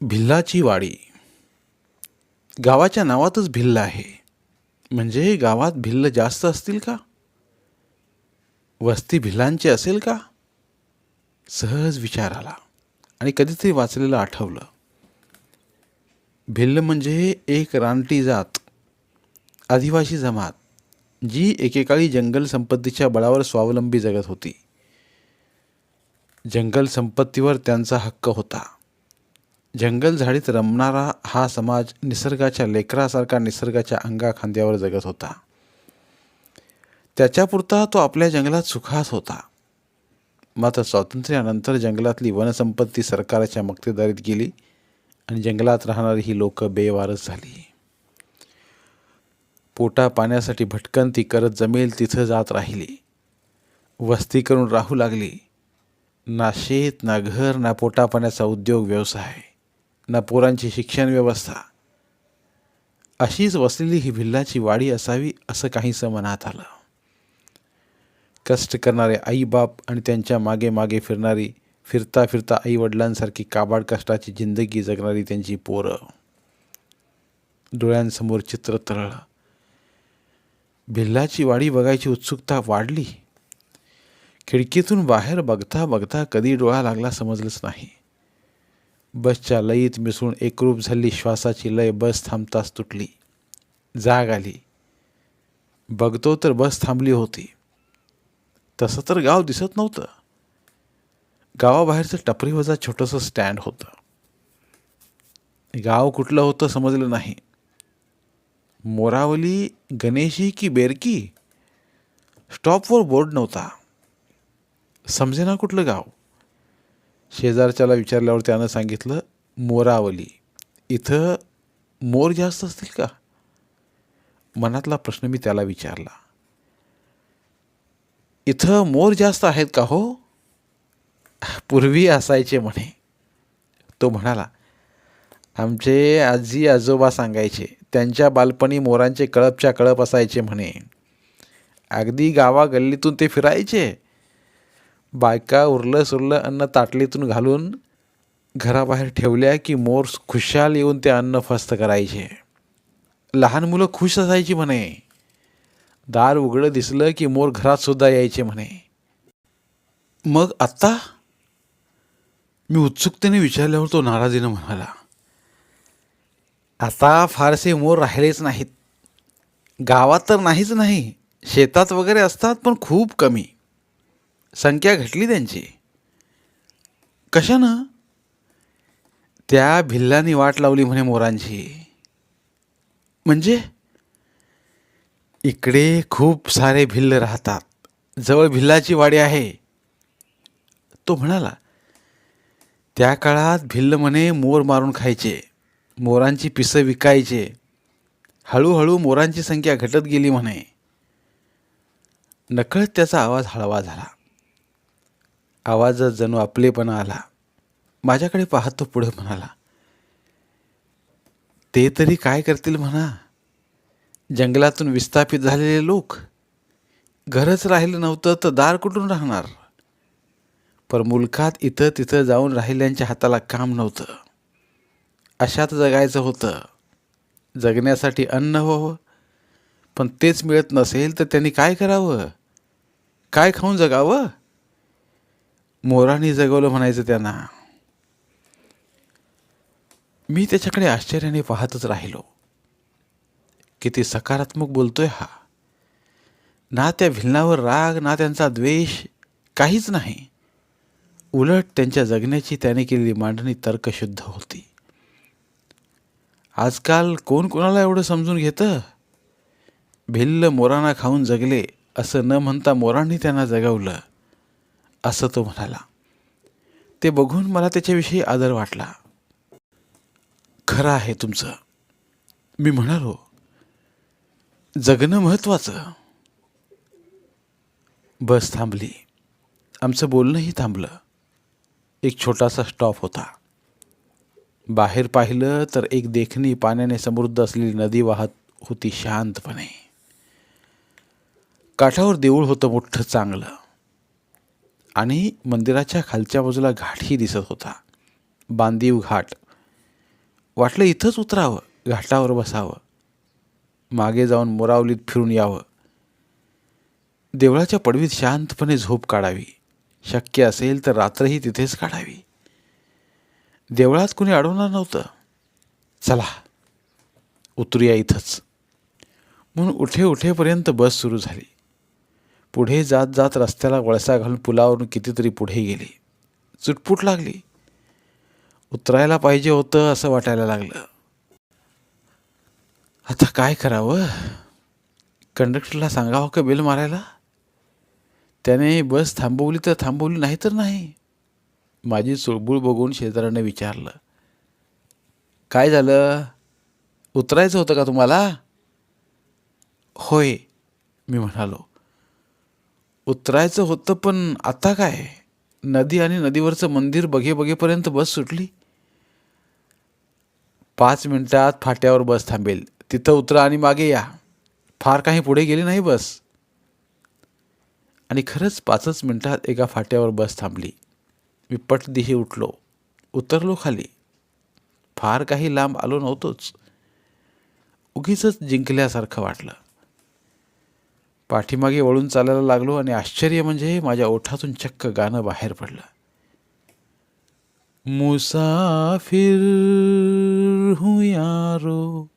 भिल्लाची वाडी. गावाच्या नावातच भिल्ल आहे. म्हणजे गावात भिल्ल जास्त असतील का? वस्ती भिल्लांची असेल का? सहज विचार आला आणि कधीतरी वाचलेलं आठवलं. भिल्ल म्हणजे एक रानटी जात आदिवासी जमात जी एकेकाळी जंगल संपत्तीच्या बळावर स्वावलंबी जगत होती. जंगल संपत्तीवर त्यांचा हक्क होता. जंगल झाडीत रमणारा हा समाज निसर्गाच्या लेकरासारखा निसर्गाच्या अंगाखांद्यावर जगत होता. त्याच्यापुरता तो आपल्या जंगलात सुखात होता. मात्र स्वातंत्र्यानंतर जंगलातली वनसंपत्ती सरकारच्या मक्तेदारीत गेली आणि जंगलात राहणारी ही लोक बेवारस झाली. पोटा पाण्यासाठी भटकंती करत जमेल तिथं जात राहिली. वस्ती करून राहू लागली. ना शेत ना घर ना पोटापाण्याचा उद्योग व्यवसाय. ना पोरांची शिक्षण व्यवस्था. अशीच वसलेली ही भिल्लाची वाडी असावी असं काहीसं मनात आलं. कष्ट करणारे आईबाप आणि त्यांच्या मागे मागे फिरणारी फिरता फिरता आईवडिलांसारखी काबाड कष्टाची जिंदगी जगणारी त्यांची पोरं. डोळ्यांसमोर चित्र तरळलं. भिल्लाची वाडी बघायची उत्सुकता वाढली. खिडकीतून बाहेर बघता बघता कधी डोळा लागला समजलंच नाही. बसच्या लयीत मिसळून एकरूप झाली श्वासाची लय बस थांबताच तुटली. जाग आली. बघतो तर बस थांबली होती. तसं तर गाव दिसत नव्हतं. गावाबाहेरचं टपरीवजा छोटंसं स्टँड होतं. गाव कुठलं होतं समजलं नाही. मोरावली गणेशी की बेरकी? स्टॉपवर बोर्ड नव्हता. समजेना कुठलं गाव? शेजारच्याला विचारल्यावर त्यानं सांगितलं मोरावली इथं मोर जास्त असतील का? मनातला प्रश्न मी त्याला विचारला इथं मोर जास्त आहेत का हो? पूर्वी असायचे म्हणे. तो म्हणाला आमचे आजी आजोबा सांगायचे त्यांच्या बालपणी मोरांचे कळपच्या कळप असायचे म्हणे. अगदी गावा गल्लीतून ते फिरायचे बायका उरलं सुरलं अन्न ताटलीतून घालून घराबाहेर ठेवल्या की मोर खुशाल येऊन ते अन्न फस्त करायचे. लहान मुलं खुश असायची म्हणे. दार उघडं दिसलं की मोर घरातसुद्धा यायचे म्हणे. मग आत्ता? मी उत्सुकतेने विचारल्यावर तो नाराजीनं म्हणाला. आता फारसे मोर राहिलेच नाहीत. गावात तर नाहीच नाही. शेतात वगैरे असतात पण खूप कमी. संख्या घटली त्यांची. कशानं? त्या भिल्लांनी वाट लावली म्हणे मोरांची. म्हणजे? इकडे खूप सारे भिल्ल राहतात. जवळ भिल्लाची वाडी आहे. तो म्हणाला त्या काळात भिल्ल म्हणे मोर मारून खायचे मोरांची पिसं विकायचे. हळूहळू मोरांची संख्या घटत गेली म्हणे. नकळत त्याचा आवाज हळवा झाला. आवाजात जणू आपलेपणा आला. माझ्याकडे पाहत तो पुढे म्हणाला ते तरी काय करतील म्हणा? जंगलातून विस्थापित झालेले लोक? घरच राहिलं नव्हतं तर दार कुठून राहणार? पर मुलखात इथं तिथं जाऊन राहिल्यांच्या हाताला काम नव्हतं. अशात जगायचं होतं. जगण्यासाठी अन्न व्हावं पण तेच मिळत नसेल तर त्यांनी काय करावं? काय खाऊन जगावं? मोराने जगवलं म्हणायचं त्यांना. मी त्याच्याकडे आश्चर्याने पाहतच राहिलो. किती सकारात्मक बोलतोय हा. ना त्या भिलनावर राग ना त्यांचा द्वेष काहीच नाही. उलट त्यांच्या जगण्याची त्याने केलेली मांडणी तर्कशुद्ध होती. आजकाल कोण कोणाला एवढं समजून घेतं? भिल्ल मोरांना खाऊन जगले असं न म्हणता मोरांनी त्यांना जगवलं. असं तो म्हणाला. ते बघून मला त्याच्याविषयी आदर वाटला. खरं आहे तुमचं. मी म्हणालो जगणं महत्वाचं बस थांबली. आमचं बोलणंही थांबलं. एक छोटासा स्टॉप होता. बाहेर पाहिलं तर एक देखणी पाण्याने समृद्ध असलेली नदी वाहत होती शांतपणे. काठावर देऊळ होतं मोठं चांगलं. आणि मंदिराच्या खालच्या बाजूला घाटही दिसत होता. बांदीव घाट. वाटलं इथंच उतरावं घाटावर बसावं. मागे जाऊन मोरावलीत फिरून यावं. देवळाच्या पडवीत शांतपणे झोप काढावी. शक्य असेल तर रात्रही तिथेच काढावी. देवळात कुणी अडवणार नव्हतं. चला उतरूया इथंच. म्हणून उठे उठेपर्यंत बस सुरू झाली. पुढे जात जात रस्त्याला वळसा घालून पुलावरून कितीतरी पुढे गेली. चुटपुट लागली. उतरायला पाहिजे होतं असं वाटायला लागलं. आता काय करावं? कंडक्टरला सांगावं का बिल मारायला? त्याने बस थांबवली तर थांबवली नाही तर नाही. माझी चुळबुळ बघून शेजाऱ्याने विचारलं. काय झालं? उतरायचं होतं का तुम्हाला? होय मी म्हणालो. उतरायचं होतं पण आता काय? नदी आणि नदीवरचं मंदिर बघे बघेपर्यंत बस सुटली? पाच मिनिटात फाट्यावर बस थांबेल. तिथं उतरा आणि मागे या. फार काही पुढे गेली नाही बस. आणि खरंच पाचच मिनिटात एका फाट्यावर बस थांबली. मी पटदिही उठलो. उतरलो खाली. फार काही लांब आलो नव्हतोच. उगीच जिंकल्यासारखं वाटलं. पाठीमागे वळून चालायला लागलो आणि आश्चर्य म्हणजे माझ्या ओठातून चक्क गाणं बाहेर पडलं. मुसाफिर हूँ यारो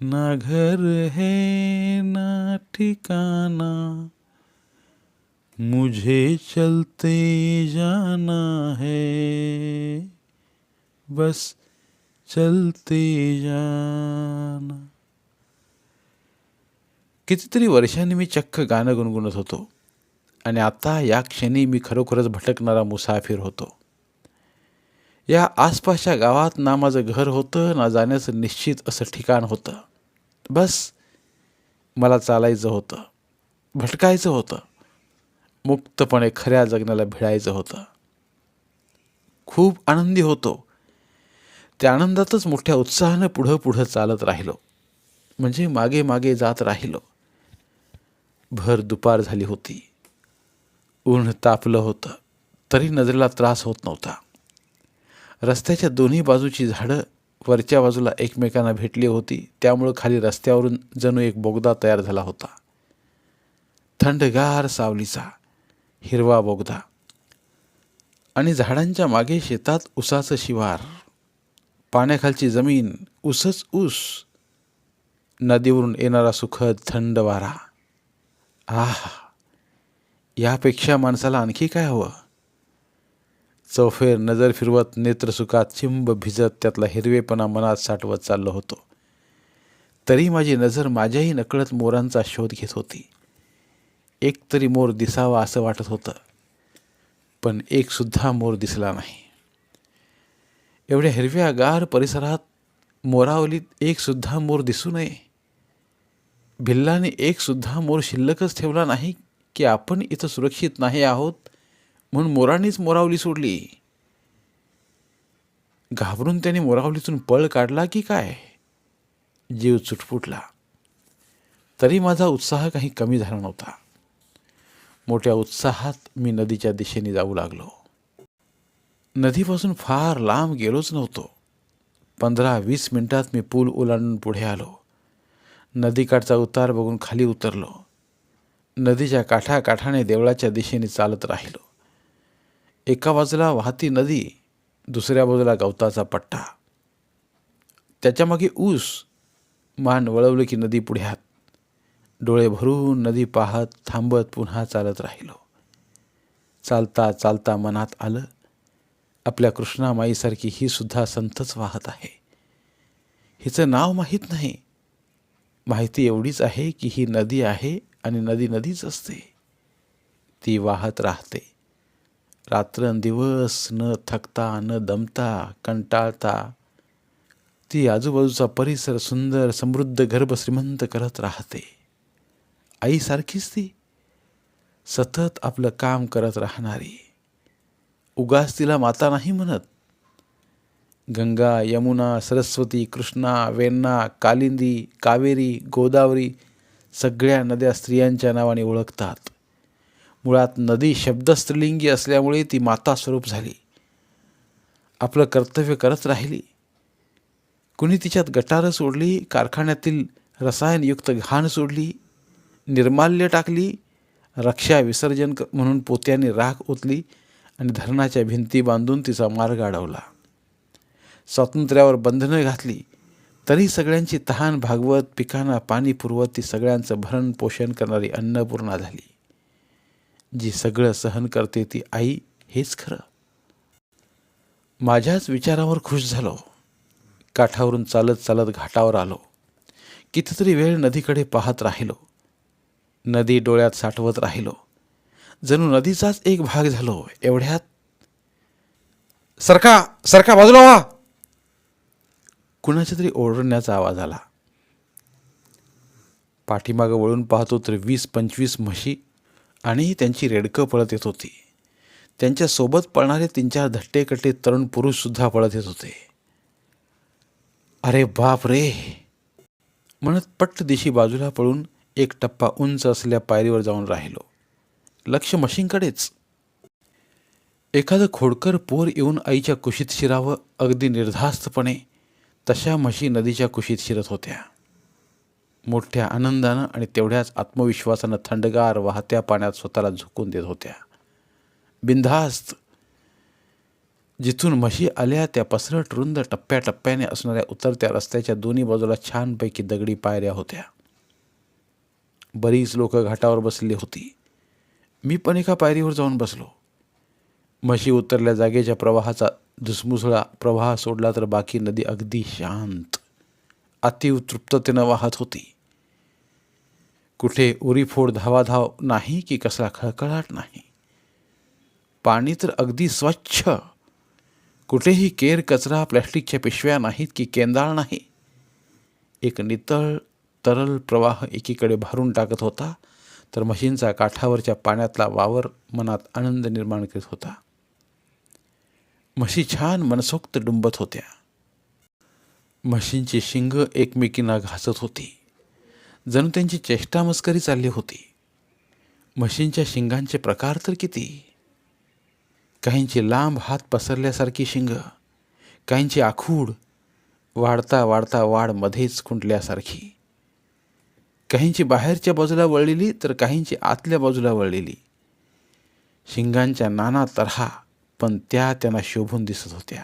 ना घर है ना ठिकाना मुझे चलते जाना है बस चलते जाना। कितीतरी वर्षांनी मी चक्क गाणं गुणगुणत होतो. आणि आता या क्षणी मी खरोखरच भटकणारा मुसाफिर होतो. या आसपासच्या गावात ना माझं घर होतं ना जाण्याचं निश्चित असं ठिकाण होतं. बस मला चालायचं होतं. भटकायचं होतं. मुक्तपणे खऱ्या जगण्याला भिडायचं होतं. खूप आनंदी होतो. त्या आनंदातच मोठ्या उत्साहानं पुढं पुढं चालत राहिलो. म्हणजे मागे मागे जात राहिलो. भर दुपार झाली होती. ऊन तापलं होतं तरी नजरेला त्रास होत नव्हता. रस्त्याच्या दोन्ही बाजूची झाडं वरच्या बाजूला एकमेकांना भेटली होती त्यामुळं खाली रस्त्यावरून जणू एक बोगदा तयार झाला होता. थंडगार सावलीचा हिरवा बोगदा. आणि झाडांच्या मागे शेतात उसाचं शिवार. पाण्याखालची जमीन उसच ऊस. नदीवरून येणारा सुखद थंड वारा. आह यापेक्षा माणसाला आणखी काय हवं? चौफेर नजर फिरवत नेत्रसुखात चिंब भिजत त्यातला हिरवेपणा मनात साठवत चाललो होतो. तरी माझी नजर माझ्याही नकळत मोरांचा शोध घेत होती. एक तरी मोर दिसावा असं वाटत होतं पण एकसुद्धा मोर दिसला नाही. एवढ्या हिरव्या गार परिसरात मोरावलीत एकसुद्धा मोर दिसू नये. भिल्लाने एकसुद्धा मोर शिल्लकच ठेवला नाही की आपण इथं सुरक्षित नाही आहोत म्हणून मोरांनीच मोरावली सोडली. घाबरून त्याने मोरावलीतून पळ काढला की काय? जीव चुटपुटला. तरी माझा उत्साह काही कमी झाला नव्हता. मोठ्या उत्साहात मी नदीच्या दिशेने जाऊ लागलो. नदीपासून फार लांब गेलोच नव्हतो. पंधरा वीस मिनिटात मी पूल ओलांडून पुढे आलो. नदीकाठचा उतार बघून खाली उतरलो. नदीच्या काठाकाठाने देवळाच्या दिशेने चालत राहिलो. एका बाजूला वाहती नदी दुसऱ्या बाजूला गवताचा पट्टा. त्याच्यामागे ऊस मान वळवले की नदी पुढ्यात. डोळे भरून नदी पाहत थांबत पुन्हा चालत राहिलो. चालता चालता मनात आलं आपल्या कृष्णामाईसारखी ही सुद्धा संतच वाहत आहे. हिचं नाव माहीत नाही. माहिती एवढीच आहे की ही नदी आहे आणि नदी नदीच असते. ती वाहत राहते. रात्रंदिवस न थकता न दमता कंटाळता. ती आजूबाजूचा परिसर सुंदर समृद्ध गर्भ श्रीमंत करत राहते. आईसारखीच ती. सतत आपलं काम करत राहणारी. उगाच तिला माता नाही म्हणत. गंगा यमुना सरस्वती कृष्णा वेण्णा कालिंदी कावेरी गोदावरी सगळ्या नद्या स्त्रियांच्या नावाने ओळखतात. मुळात नदी शब्द स्त्रीलिंगी असल्यामुळे ती माता स्वरूप झाली. आपलं कर्तव्य करत राहिली. कुणी तिच्यात गटारं सोडली कारखान्यातील रसायनयुक्त घाण सोडली निर्माल्य टाकली रक्षा विसर्जन म्हणून पोत्याने राख ओतली आणि धरणाच्या भिंती बांधून तिचा मार्ग अडवला. स्वातंत्र्यावर बंधनं घातली तरी सगळ्यांची तहान भागवत पिकांना पाणी पुरवत ती सगळ्यांचं भरण पोषण करणारी अन्नपूर्णा झाली. जी सगळं सहन करते ती आई हेच खरं. माझ्याच विचारावर खुश झालो. काठावरून चालत चालत घाटावर आलो. कितीतरी वेळ नदीकडे पाहत राहिलो. नदी डोळ्यात साठवत राहिलो. जणू नदीचाच एक भाग झालो एवढ्यात सरका सरका बाजूला व्हा. कुणाच्या तरी ओरडण्याचा आवाज आला. पाठीमागं वळून पाहतो तर वीस पंचवीस म्हशी आणि त्यांची रेडकं पळत येत होती. त्यांच्यासोबत पळणारे तीन चार धट्टेकट्टे तरुण पुरुषसुद्धा पळत येत होते. अरे बाप रे! म्हणत पट्ट दिशी बाजूला पळून एक टप्पा उंच असलेल्या पायरीवर जाऊन राहिलो. लक्ष मशीनकडेच एखादं खोडकर पोर येऊन आईच्या कुशीत शिरावं अगदी निर्धास्तपणे तशा म्हशी नदीच्या कुशीत शिरत होत्या. मोठ्या आनंदानं आणि तेवढ्याच आत्मविश्वासानं थंडगार वाहत्या पाण्यात स्वतःला झुकून देत होत्या. बिनधास्त जिथून म्हशी आल्या त्या पसरट रुंद टप्प्याटप्प्याने असणाऱ्या उतरत्या रस्त्याच्या दोन्ही बाजूला छानपैकी दगडी पायऱ्या होत्या. बरीच लोक घाटावर बसली होती. मी पण एका पायरीवर जाऊन बसलो. म्हशी उतरल्या जागेच्या प्रवाहाचा धुसमुसळा प्रवाह सोडला तर बाकी नदी अगदी शांत अतिव तृप्ततेनं वाहत होती. कुठे उरीफोड धावाधाव नाही की कसला खळखळाट नाही. पाणी तर अगदी स्वच्छ. कुठेही केर कचरा प्लॅस्टिकच्या पिशव्या नाहीत की केंदाळ नाही. एक नितळ तरल प्रवाह एकीकडे भरून टाकत होता तर म्हशींचा काठावरच्या पाण्यातला वावर मनात आनंद निर्माण करीत होता. म्हशी छान मनसोक्त डुंबत होत्या. म्हशींची शिंग एकमेकींना घासत होती. जणू त्यांची चेष्टा मस्करी चालली होती. म्हशींच्या शिंगांचे प्रकार तर किती? काहींची लांब हात पसरल्यासारखी शिंग काहींची आखूड वाढता वाढता वाढ मध्येच खुंटल्यासारखी. काहींची बाहेरच्या बाजूला वळलेली तर काहींची आतल्या बाजूला वळलेली. शिंगांच्या नाना तऱ्हा पण त्या त्यांना शोभून दिसत होत्या.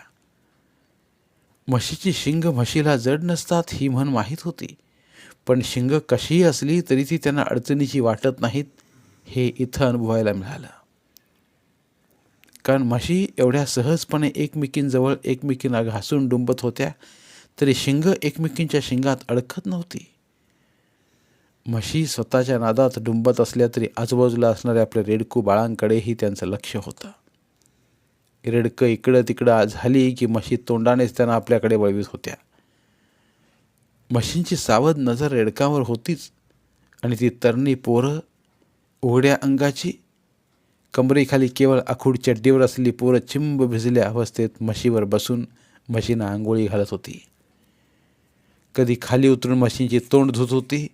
म्हशीची शिंग म्हशीला जड नसतात ही म्हण माहीत होती. पण शिंग कशीही असली तरी ती त्यांना अडचणीची वाटत नाहीत हे इथं अनुभवायला मिळालं. कारण म्हशी एवढ्या सहजपणे एकमेकींजवळ एकमेकींना घासून डुंबत होत्या तरी शिंग एकमेकींच्या शिंगात अडकत नव्हती. म्हशी स्वतःच्या नादात डुंबत असल्या तरी आजूबाजूला असणाऱ्या आपल्या रेडकू बाळांकडेही त्यांचं लक्ष होतं. रेडकं इकडं तिकडं झाली की म्हशी तोंडानेच त्यांना आपल्याकडे वळवीत होत्या. म्हशींची सावध नजर रेडकांवर होतीच. आणि ती तरणी पोरं उघड्या अंगाची कमरेखाली केवळ आखूड चड्डीवर असलेली पोरं चिंब भिजल्या अवस्थेत म्हशीवर बसून म्हशींना आंघोळी घालत होती. कधी खाली उतरून म्हशींची तोंड धुत होती.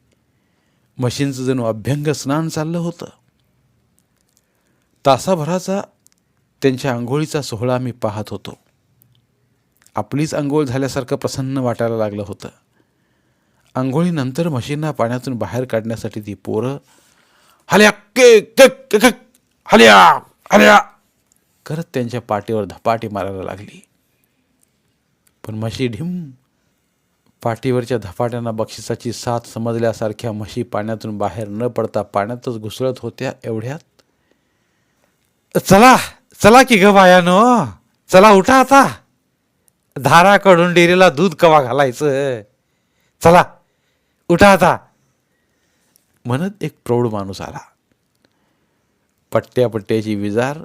म्हशींचं जणू अभ्यंग स्नान चाललं होतं. तासाभराचा त्यांच्या आंघोळीचा सोहळा मी पाहत होतो. आपलीच आंघोळ झाल्यासारखं प्रसन्न वाटायला लागलं होतं. आंघोळीनंतर म्हशींना पाण्यातून बाहेर काढण्यासाठी ती पोरं हल्या के के हल्या हल्या. करत त्यांच्या पाठीवर धपाटी मारायला लागली. पण म्हशी ढिम पाठीवरच्या धपाट्यांना बक्षिसाची साथ समजल्यासारख्या म्हशी पाण्यातून बाहेर न पडता पाण्यातच घुसळत होत्या एवढ्यात चला चला की ग बायानो चला उठा आता. धाराकडून डेरीला दूध कवा घालायचं? चला उठा आता. म्हणत एक प्रौढ माणूस आला. पट्ट्या पट्ट्याची विजार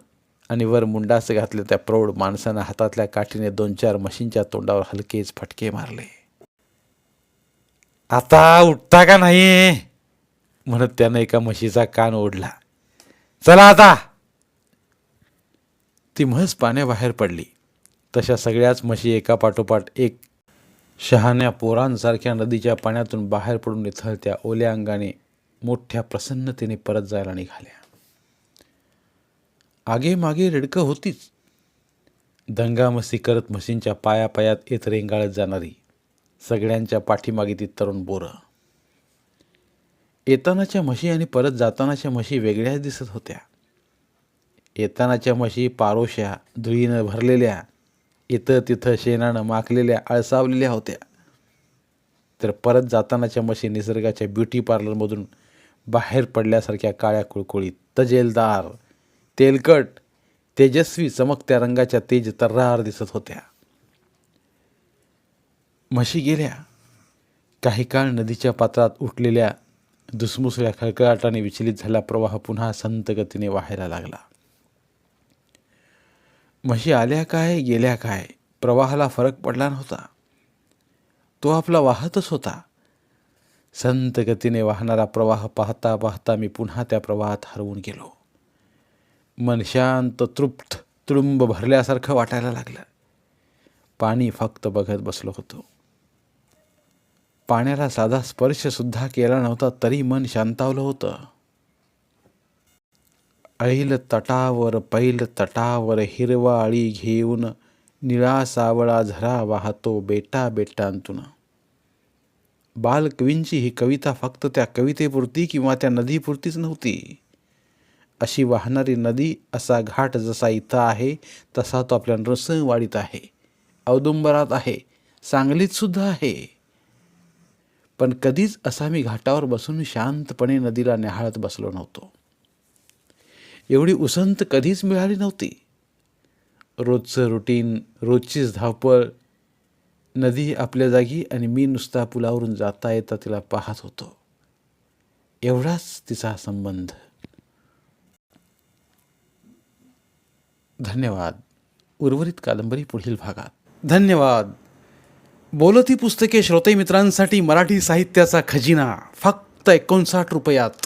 आणि वर मुंडास घातले त्या प्रौढ माणसानं हातातल्या काठीने दोन चार मशीनच्या तोंडावर हलकेच फटके मारले. आता उठता का नाही? म्हणत त्यानं एका म्हशीचा कान ओढला. चला आता. ती म्हस पाण्याबाहेर पडली. तशा सगळ्याच म्हशी एकापाठोपाठ एक शहाण्या पोरांसारख्या नदीच्या पाण्यातून बाहेर पडून निथळत्या ओल्या अंगाने मोठ्या प्रसन्नतेने परत जायला निघाल्या. आगे मागे रेडकं होतीच. दंगामस्ती करत म्हशींच्या पायापायात येत रेंगाळत जाणारी सगळ्यांच्या पाठीमागे ती तरुण बोरं. येतानाच्या म्हशी आणि परत जातानाच्या म्हशी वेगळ्याच दिसत होत्या. येतानाच्या म्हशी पारोश्या धुईनं भरलेल्या इथं तिथं शेणानं माखलेल्या आळसावलेल्या होत्या. तर परत जातानाच्या म्हशी निसर्गाच्या ब्युटी पार्लरमधून बाहेर पडल्यासारख्या काळ्या कुळकुळीत तजेलदार तेलकट तेजस्वी चमकत्या रंगाच्या तेज तर्रार दिसत होत्या. म्हशी गेल्या. काही काळ नदीच्या पात्रात उठलेल्या दुसमुसळ्या खळखळाटाने विचलित झाला प्रवाह पुन्हा संत गतीने वाहायला लागला. म्हशी आल्या काय गेल्या काय? प्रवाहाला फरक पडला नव्हता. तो आपला वाहतच होता. संत गतीने वाहणारा प्रवाह पाहता पाहता मी पुन्हा त्या प्रवाहात हरवून गेलो. मन शांत तृप्त तुडुंब भरल्यासारखं वाटायला लागलं. पाणी फक्त बघत बसलो होतो. पाण्याला साधा स्पर्शसुद्धा केला नव्हता तरी मन शांतावलं होतं. ऐल तटावर पैल तटावर हिरवाळी घेऊन निळा सावळा झरा वाहतो बेटा बेटांतून. बालकवींची ही कविता फक्त त्या कवितेपुरती किंवा त्या नदीपुरतीच नव्हती. अशी वाहणारी नदी असा घाट जसा इथं आहे तसा तो आपल्या नृसिंहवाडीत आहे. औदुंबरात आहे सांगलीत सुद्धा आहे. पण कधीच असा मी घाटावर बसून शांतपणे नदीला निहाळत बसलो नव्हतो. एवढी उसंत कधीच मिळाली नव्हती. रोजचं रुटीन रोजचीच धावपळ नदी आपल्या जागी आणि मी नुसता पुलावरून जाता येता तिला पाहत होतो. एवढाच तिचा संबंध. धन्यवाद. उर्वरित कादंबरी पुढील भागात. धन्यवाद. बोलती पुस्तके श्रोते मित्रांसाठी मराठी साहित्याचा खजिना फक्त एकोणसाठ रुपयात.